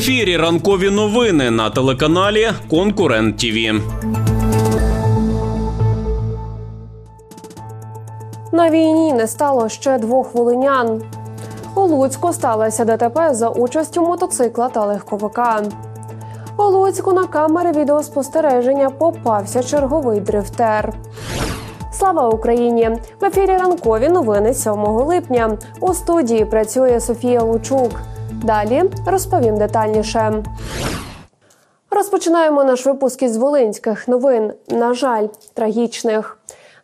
ефірі ранкові новини на телеканалі Конкурент ТІВІ. На війні не стало ще двох волинян. У Луцьку сталося ДТП за участю мотоцикла та легковика. У Луцьку на камери відеоспостереження попався черговий дрифтер. Слава Україні! В ефірі ранкові новини 7 липня. У студії працює Софія Лучук. Далі розповім детальніше. Розпочинаємо наш випуск із волинських новин. На жаль, трагічних.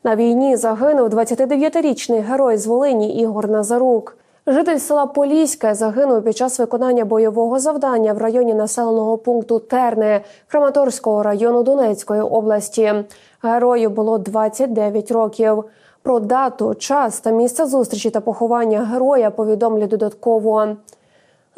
На війні загинув 29-річний герой з Волині Ігор Назарук. Житель села Поліське загинув під час виконання бойового завдання в районі населеного пункту Терни Краматорського району Донецької області. Герою було 29 років. Про дату, час та місце зустрічі та поховання героя повідомлять додатково.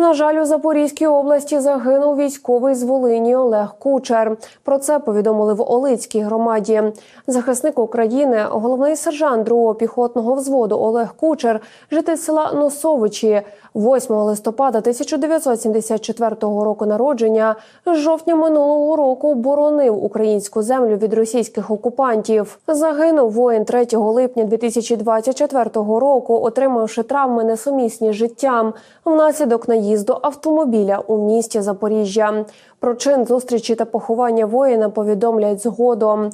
На жаль, у Запорізькій області загинув військовий з Волині Олег Кучер. Про це повідомили в Олицькій громаді. Захисник України, головний сержант 2-го піхотного взводу Олег Кучер, житель села Носовичі, 8 листопада 1974 року народження, з жовтня минулого року боронив українську землю від російських окупантів. Загинув воїн 3 липня 2024 року, отримавши травми несумісні з життям внаслідок наїзду автомобіля у місті Запоріжжя. Про чин зустрічі та поховання воїна повідомлять згодом.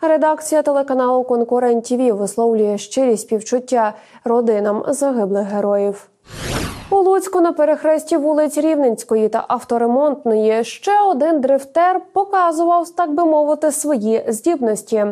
Редакція телеканалу Конкурент ТІВІ висловлює щирі співчуття родинам загиблих героїв. У Луцьку на перехресті вулиць Рівненської та авторемонтної ще один дрифтер показував, так би мовити, свої здібності.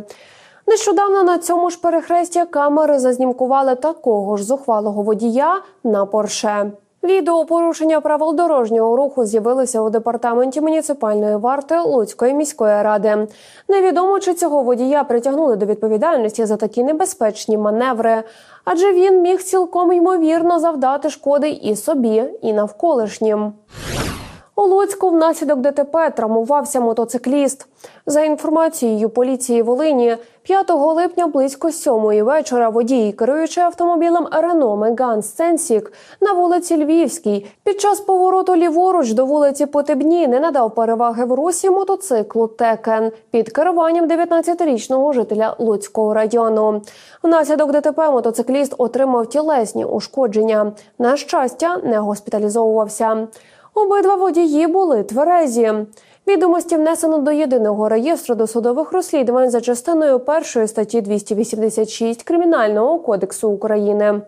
Нещодавно на цьому ж перехресті камери зазнімкували такого ж зухвалого водія на Порше. Відео порушення правил дорожнього руху з'явилося у департаменті муніципальної варти Луцької міської ради. Невідомо чи цього водія притягнули до відповідальності за такі небезпечні маневри, адже він міг цілком ймовірно завдати шкоди і собі, і навколишнім. У Луцьку внаслідок ДТП травмувався мотоцикліст. За інформацією поліції Волині, 5 липня близько сьомої вечора водій, керуючи автомобілем Рено Меган Сенсік на вулиці Львівській, під час повороту ліворуч до вулиці Потебні не надав переваги в русі мотоциклу Текен під керуванням 19-річного жителя Луцького району. Внаслідок ДТП мотоцикліст отримав тілесні ушкодження. На щастя, не госпіталізовувався. Обидва водії були тверезі. Відомості внесено до єдиного реєстру досудових розслідувань за частиною першої статті 286 Кримінального кодексу України.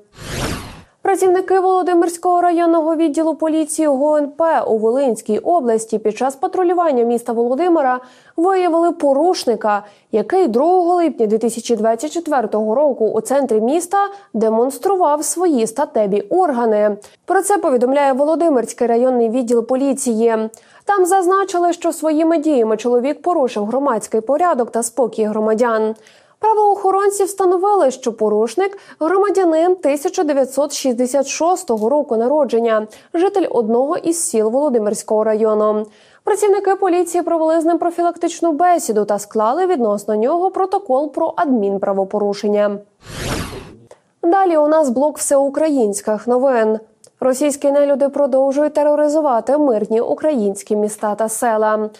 Працівники Володимирського районного відділу поліції ГУНП у Волинській області під час патрулювання міста Володимира виявили порушника, який 2 липня 2024 року у центрі міста демонстрував свої статеві органи. Про це повідомляє Володимирський районний відділ поліції. Там зазначили, що своїми діями чоловік порушив громадський порядок та спокій громадян. Правоохоронці встановили, що порушник громадянин 1966 року народження, житель одного із сіл Володимирського району. Працівники поліції провели з ним профілактичну бесіду та склали відносно нього протокол про адмінправопорушення. Далі у нас блок всеукраїнських новин. Російські нелюди продовжують тероризувати мирні українські міста та села.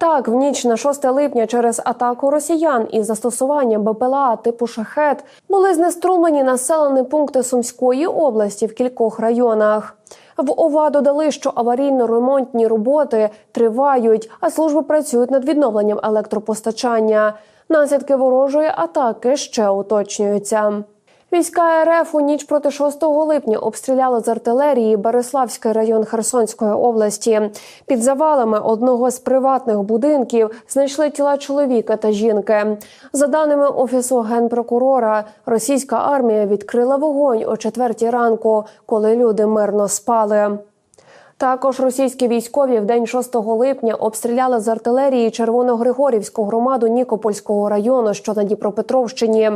Так, в ніч на 6 липня через атаку росіян із застосуванням БПЛА типу шахет були знеструмлені населені пункти Сумської області в кількох районах. В ОВА додали, що аварійно-ремонтні роботи тривають, а служби працюють над відновленням електропостачання. Наслідки ворожої атаки ще уточнюються. Війська РФ у ніч проти 6 липня обстріляли з артилерії Береславський район Херсонської області. Під завалами одного з приватних будинків знайшли тіла чоловіка та жінки. За даними офісу генпрокурора, російська армія відкрила вогонь о четвертій ранку, коли люди мирно спали. Також російські військові в день 6 липня обстріляли з артилерії Червоногригорівську громаду Нікопольського району, що на Дніпропетровщині.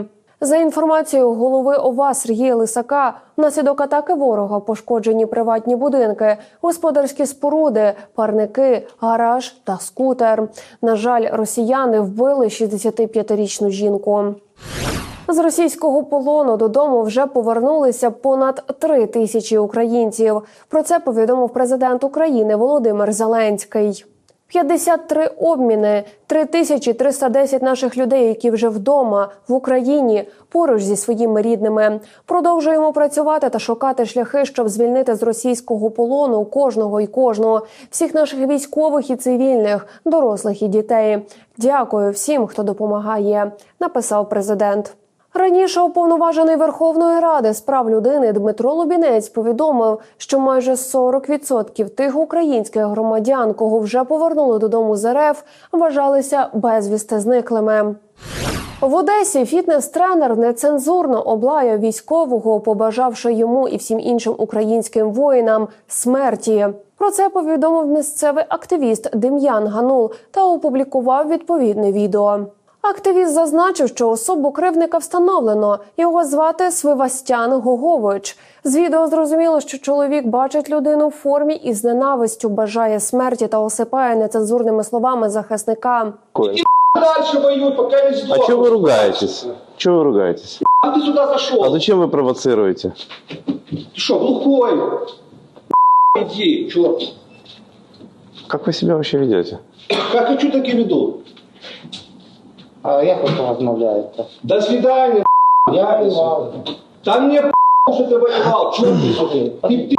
За інформацією голови ОВА Сергія Лисака, внаслідок атаки ворога пошкоджені приватні будинки, господарські споруди, парники, гараж та скутер. На жаль, росіяни вбили 65-річну жінку. З російського полону додому вже повернулися понад три тисячі українців. Про це повідомив президент України Володимир Зеленський. 53 обміни, 3310 наших людей, які вже вдома в Україні поруч зі своїми рідними. Продовжуємо працювати та шукати шляхи, щоб звільнити з російського полону кожного і кожного, всіх наших військових і цивільних, дорослих і дітей. Дякую всім, хто допомагає, написав президент. Раніше уповноважений Верховної Ради з прав людини Дмитро Лубінець повідомив, що майже 40% тих українських громадян, кого вже повернули додому з РФ, вважалися безвісти зниклими. В Одесі фітнес-тренер нецензурно облаяв військового, побажавши йому і всім іншим українським воїнам смерті. Про це повідомив місцевий активіст Дем'ян Ганул та опублікував відповідне відео. Активіст зазначив, що особу кривника встановлено. Його звати Свивастян Гогович. З відео зрозуміло, що чоловік бачить людину в формі і з ненавистю бажає смерті та осипає нецензурними словами захисника. Такое. дальше воюй, пока не сдохнешь. А что вы ругаетесь? Чего вы ругаетесь? А ты сюда зашел? А зачем вы провоцируете? Ты что, глухой? Иди, черт. Как вы себя вообще ведете? Как хочу, так и веду. А як ви розмовляєте? До свидания. Я воевал. Да мне что ты воевал, черт ты. Ты, ты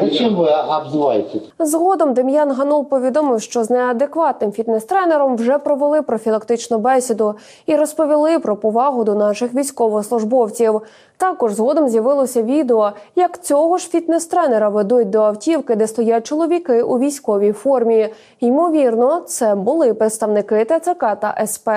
Зачем ви обзиваєте? Згодом Дем'ян Ганул повідомив, що з неадекватним фітнес-тренером вже провели профілактичну бесіду і розповіли про повагу до наших військовослужбовців. Також згодом з'явилося відео, як цього ж фітнес-тренера ведуть до автівки, де стоять чоловіки у військовій формі. Ймовірно, це були представники ТЦК та СП.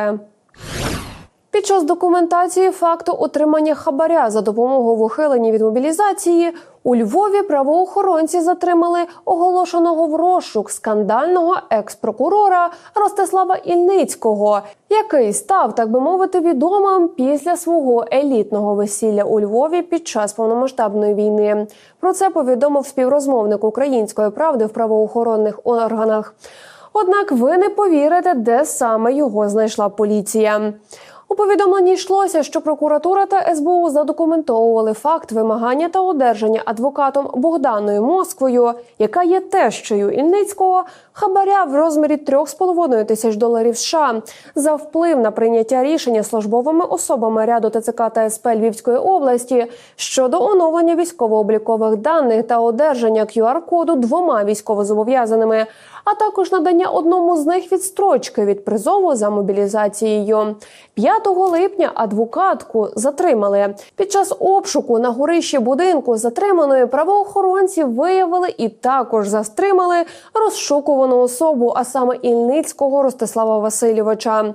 Під час документації факту отримання хабаря за допомогою в від мобілізації у Львові правоохоронці затримали оголошеного в розшук скандального екс-прокурора Ростислава Ільницького, який став, так би мовити, відомим після свого елітного весілля у Львові під час повномасштабної війни. Про це повідомив співрозмовник української правди в правоохоронних органах. Однак ви не повірите, де саме його знайшла поліція. У повідомленні йшлося, що прокуратура та СБУ задокументовували факт вимагання та одержання адвокатом Богданою Москвою, яка є тещою Ільницького, хабаря в розмірі 3,5 тисяч доларів США за вплив на прийняття рішення службовими особами ряду ТЦК та СП Львівської області щодо оновлення військово-облікових даних та одержання QR-коду двома військовозобов'язаними, а також надання одному з них відстрочки від призову за мобілізацією. 5 липня адвокатку затримали. Під час обшуку на горищі будинку затриманої правоохоронці виявили і також затримали розшукувану особу, а саме Ільницького Ростислава Васильовича.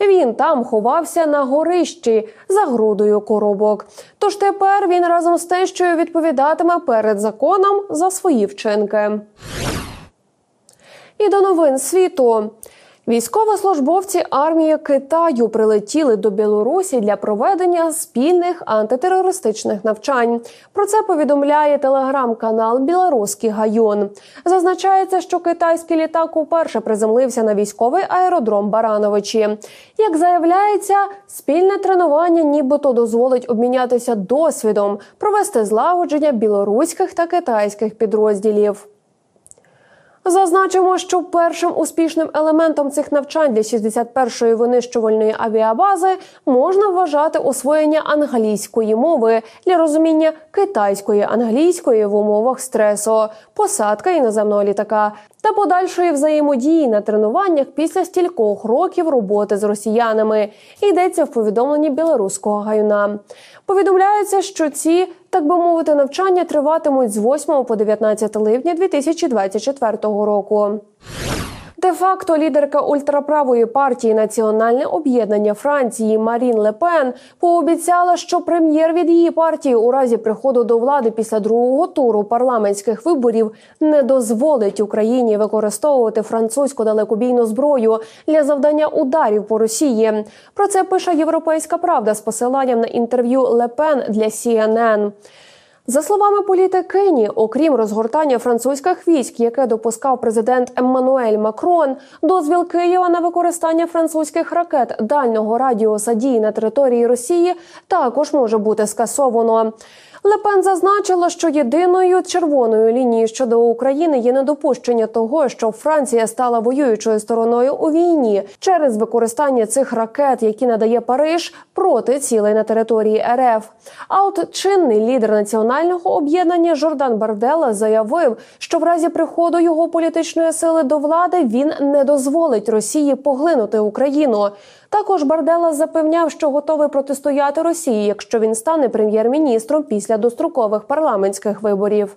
Він там ховався на горищі за грудою коробок. Тож тепер він разом з тещою відповідатиме перед законом за свої вчинки. І до новин світу. Військовослужбовці армії Китаю прилетіли до Білорусі для проведення спільних антитерористичних навчань. Про це повідомляє телеграм-канал Білоруський Гайон. Зазначається, що китайський літак уперше приземлився на військовий аеродром Барановичі. Як заявляється, спільне тренування нібито дозволить обмінятися досвідом, провести злагодження білоруських та китайських підрозділів. Зазначимо, що першим успішним елементом цих навчань для 61-ї винищувальної авіабази можна вважати освоєння англійської мови для розуміння китайської англійської в умовах стресу, посадка іноземного літака та подальшої взаємодії на тренуваннях після стількох років роботи з росіянами. Йдеться в повідомленні білоруського гаюна. Повідомляється, що ці так би мовити, навчання триватимуть з 8 по 19 липня 2024 року. Де-факто лідерка ультраправої партії Національне об'єднання Франції Марін Ле Пен пообіцяла, що прем'єр від її партії у разі приходу до влади після другого туру парламентських виборів не дозволить Україні використовувати французьку далекобійну зброю для завдання ударів по Росії. Про це пише Європейська Правда з посиланням на інтерв'ю Ле Пен для CNN. За словами політикині, окрім розгортання французьких військ, яке допускав президент Еммануель Макрон, дозвіл Києва на використання французьких ракет дальнього радіуса дії на території Росії також може бути скасовано. Лепен зазначила, що єдиною червоною лінією щодо України є недопущення того, що Франція стала воюючою стороною у війні через використання цих ракет, які надає Париж проти цілей на території РФ. А от чинний лідер національного об'єднання Жордан Бардела заявив, що в разі приходу його політичної сили до влади він не дозволить Росії поглинути Україну. Також Бардела запевняв, що готовий протистояти Росії, якщо він стане прем'єр-міністром після дострокових парламентських виборів.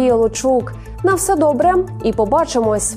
Софія Лучук. На все добре і побачимось.